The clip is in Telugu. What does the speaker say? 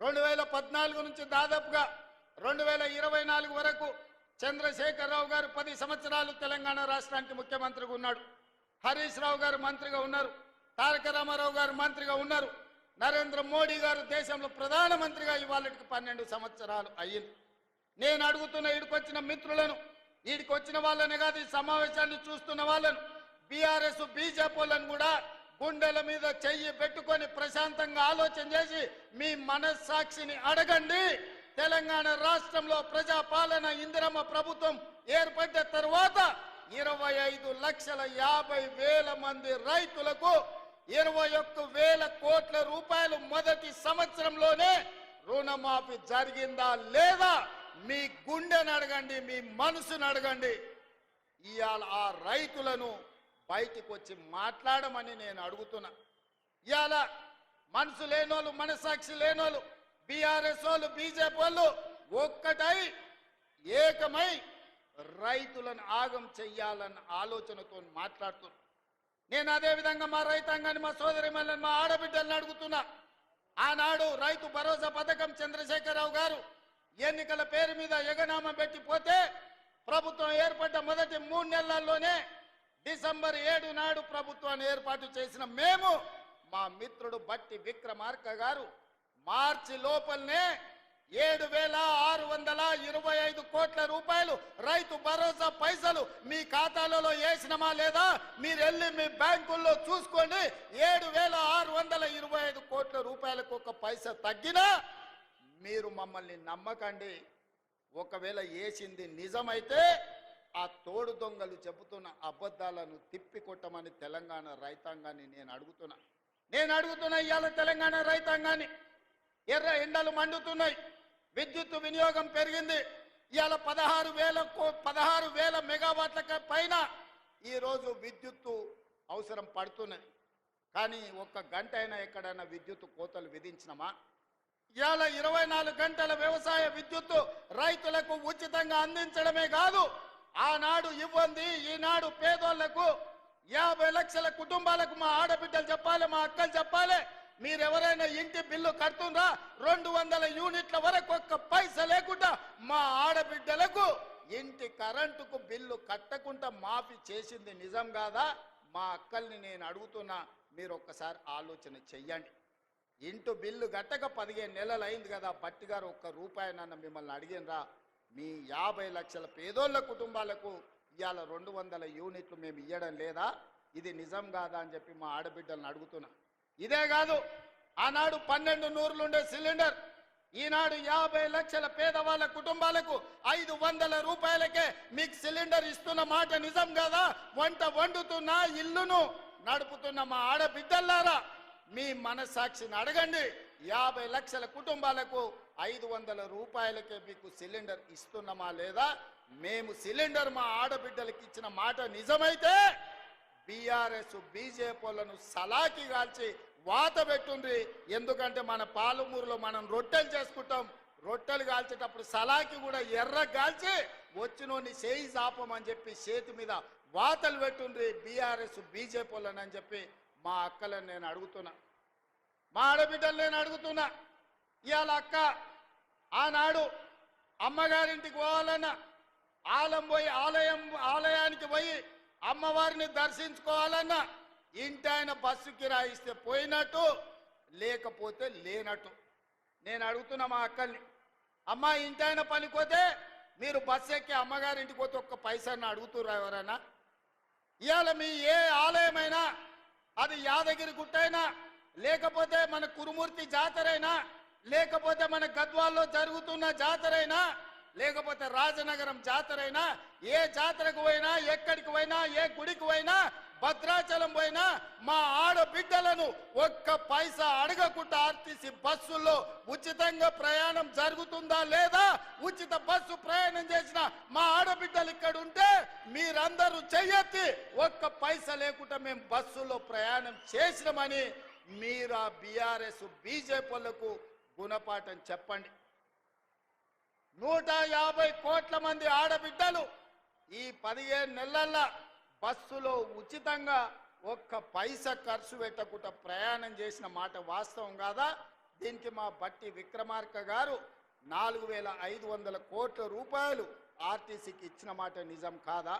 రెండు వేల పద్నాలుగు నుంచి దాదాపుగా రెండు వేల ఇరవై నాలుగు వరకు చంద్రశేఖరరావు గారు పది సంవత్సరాలు తెలంగాణ రాష్ట్రానికి ముఖ్యమంత్రిగా ఉన్నాడు. హరీష్ రావు గారు మంత్రిగా ఉన్నారు. తారక రామారావు గారు మంత్రిగా ఉన్నారు. నరేంద్ర మోడీ గారు దేశంలో ప్రధానమంత్రిగా ఇవాళకి పన్నెండు సంవత్సరాలు అయ్యింది. నేను అడుగుతున్న ఇడికొచ్చిన మిత్రులను ఇడికొచ్చిన వాళ్ళని కాదు ఈ సమావేశాన్ని చూస్తున్న వాళ్ళను బీఆర్ఎస్ బీజేపీలను కూడా గుండెల మీద చెయ్యి పెట్టుకొని ప్రశాంతంగా ఆలోచన చేసి మీ మనస్సాక్షిని అడగండి. తెలంగాణ రాష్ట్రంలో ప్రజాపాలన ఇందిరమ్మ ప్రభుత్వం ఏర్పడ్డ తర్వాత ఇరవై ఐదు లక్షల యాభై వేల మంది రైతులకు ఇరవై ఒక్క వేల కోట్ల రూపాయలు మొదటి సంవత్సరంలోనే రుణమాఫీ జరిగిందా లేదా మీ గుండెని అడగండి మీ మనసును అడగండి. ఇవాళ ఆ రైతులను బయటికి వచ్చి మాట్లాడమని నేను అడుగుతున్నా. ఇవాళ మనసు లేనోళ్ళు మనసాక్షి లేనోళ్ళు బీఆర్ఎస్ వాళ్ళు బీజేపీ వాళ్ళు ఒక్కటై ఏకమై రైతులను ఆగం చెయ్యాలన్న ఆలోచనతో మాట్లాడుతున్నారు. నేను అదే విధంగా మా రైతాంగాన్ని మా సోదరి మా ఆడబిడ్డల్ని అడుగుతున్నా. ఆనాడు రైతు భరోసా పథకం చంద్రశేఖరరావు గారు ఎన్నికల పేరు మీద యగనామం పెట్టిపోతే ప్రభుత్వం ఏర్పడ్డ మొదటి మూడు నెలల్లోనే డిసెంబర్ ఏడు నాడు ప్రభుత్వాన్ని ఏర్పాటు చేసిన మేము మా మిత్రుడు బట్టి విక్రమార్క గారు మార్చి లోపలనే ఏడు వేల ఆరు వందల ఇరవై ఐదు కోట్ల రూపాయలు రైతు భరోసా పైసలు మీ ఖాతాలలో వేసినమా లేదా మీరు వెళ్ళి మీ బ్యాంకుల్లో చూసుకోండి ఏడు వేల ఆరు వందల ఇరవై ఐదు కోట్ల రూపాయలకు ఒక పైస తగ్గినా మీరు మమ్మల్ని నమ్మకండి. ఒకవేళ వేసింది నిజమైతే ఆ తోడు దొంగలు చెబుతున్న అబద్ధాలను తిప్పి కొట్టమని తెలంగాణ రైతాంగాన్ని నేను అడుగుతున్నా. నేను అడుగుతున్నా ఇవాళ తెలంగాణ రైతాంగాన్ని ఎర్ర ఎండలు మండుతున్నాయి విద్యుత్ వినియోగం పెరిగింది ఇవాళ పదహారు వేల పదహారు వేల మెగావాట్ల పైన ఈరోజు విద్యుత్తు అవసరం పడుతున్నది. కానీ ఒక్క గంట అయినా ఎక్కడైనా విద్యుత్ కోతలు విధించినమా? ఇవాళ ఇరవై నాలుగు గంటల వ్యవసాయ విద్యుత్తు రైతులకు ఉచితంగా అందించడమే కాదు ఆనాడు ఇవ్వండి ఈనాడు పేదోళ్ళకు యాభై లక్షల కుటుంబాలకు మా ఆడబిడ్డలు చెప్పాలి మా అక్కలు చెప్పాలి. మీరెవరైనా ఇంటి బిల్లు కడుతుందా రెండు వందల యూనిట్ల వరకు ఒక్క పైస లేకుండా మా ఆడబిడ్డలకు ఇంటి కరెంటుకు బిల్లు కట్టకుండా మాఫీ చేసింది నిజం కాదా? మా అక్కల్ని నేను అడుగుతున్నా మీరు ఒక్కసారి ఆలోచన చెయ్యండి. ఇంటి బిల్లు గట్టక పదిహేను నెలలు అయింది కదా బట్టి గారు ఒక్క రూపాయి నన్ను మిమ్మల్ని అడిగినరా మీ యాభై లక్షల పేదోళ్ళ కుటుంబాలకు ఇవాళ రెండు వందల యూనిట్లు మేము ఇవ్వడం లేదా? ఇది నిజం కాదా అని చెప్పి మా ఆడబిడ్డలను అడుగుతున్నా. ఇదే కాదు ఆనాడు పన్నెండు నూరులుండే సిలిండర్ ఈనాడు యాభై లక్షల పేదవాళ్ళ కుటుంబాలకు ఐదు వందల రూపాయలకే మీకు సిలిండర్ ఇస్తున్న మాట నిజం కదా? వంట వండుతున్న ఇల్లును నడుపుతున్న మా ఆడబిడ్డల్లారా మీ మనసాక్షిని అడగండి. యాభై లక్షల కుటుంబాలకు ఐదు వందల రూపాయలకే మీకు సిలిండర్ ఇస్తున్నామా లేదా? మేము సిలిండర్ మా ఆడబిడ్డలకి ఇచ్చిన మాట నిజమైతే బీఆర్ఎస్ బీజేపీలను సలాకి కాల్చి వాత పెట్టుండ్రి. ఎందుకంటే మన పాలమూరులో మనం రొట్టెలు చేసుకుంటాం. రొట్టెలు కాల్చేటప్పుడు సలాకి కూడా ఎర్ర కాల్చి వచ్చినోని చేయి చాపమని చెప్పి చేతి మీద వాతలు పెట్టుండ్రి బీఆర్ఎస్ బీజేపీలను అని చెప్పి మా అక్కలను నేను అడుగుతున్నా. మా ఆడబిడ్డలు నేను అడుగుతున్నా. ఇవాళ అక్క ఆనాడు అమ్మగారింటికి పోవాలన్నా ఆలం పోయి ఆలయం ఆలయానికి పోయి అమ్మవారిని దర్శించుకోవాలన్నా ఇంటి ఆయన బస్సు కిరాయిస్తే పోయినట్టు లేకపోతే లేనట్టు. నేను అడుగుతున్నా మా అక్కల్ని అమ్మ ఇంటి ఆయన పనిపోతే మీరు బస్సు ఎక్కి అమ్మగారింటికి పోతే ఒక్క పైసాన్ని అడుగుతురా ఎవరైనా ఇవాళ మీ ఏ ఆలయమైనా అది యాదగిరి గుట్టైనా లేకపోతే మన కురుమూర్తి జాతరైనా లేకపోతే మన గద్వాల్లో జరుగుతున్న జాతరైనా లేకపోతే రాజనగరం జాతరైనా ఏ జాతరకు పోయినా ఎక్కడికి పోయినా ఏ గుడికి పోయినా భద్రాచలం పోయినా మా ఆడబిడ్డలను ఒక్క పైసా అడగకుండా ఆర్టీసీ బస్సుల్లో ఉచితంగా ప్రయాణం జరుగుతుందా లేదా? ఉచిత బస్సు ప్రయాణం చేసిన మా ఆడబిడ్డలు ఇక్కడ ఉంటే మీరందరూ చెయ్యెత్తి ఒక్క పైసా లేకుండా మేము బస్సులో ప్రయాణం చేసినామని మీరు ఆ బీఆర్ఎస్ బీజేపీలకు గుణపాఠం చెప్పండి. నూట యాభై కోట్ల మంది ఆడబిడ్డలు ఈ పదిహేను నెలల్లో బస్సులో ఉచితంగా ఒక్క పైసా ఖర్చు పెట్టకుండా ప్రయాణం చేసిన మాట వాస్తవం కాదా? దీనికి మా బట్టి విక్రమార్క గారు నాలుగు వేల ఐదు వందల కోట్ల రూపాయలు ఆర్టీసీకి ఇచ్చిన మాట నిజం కాదా?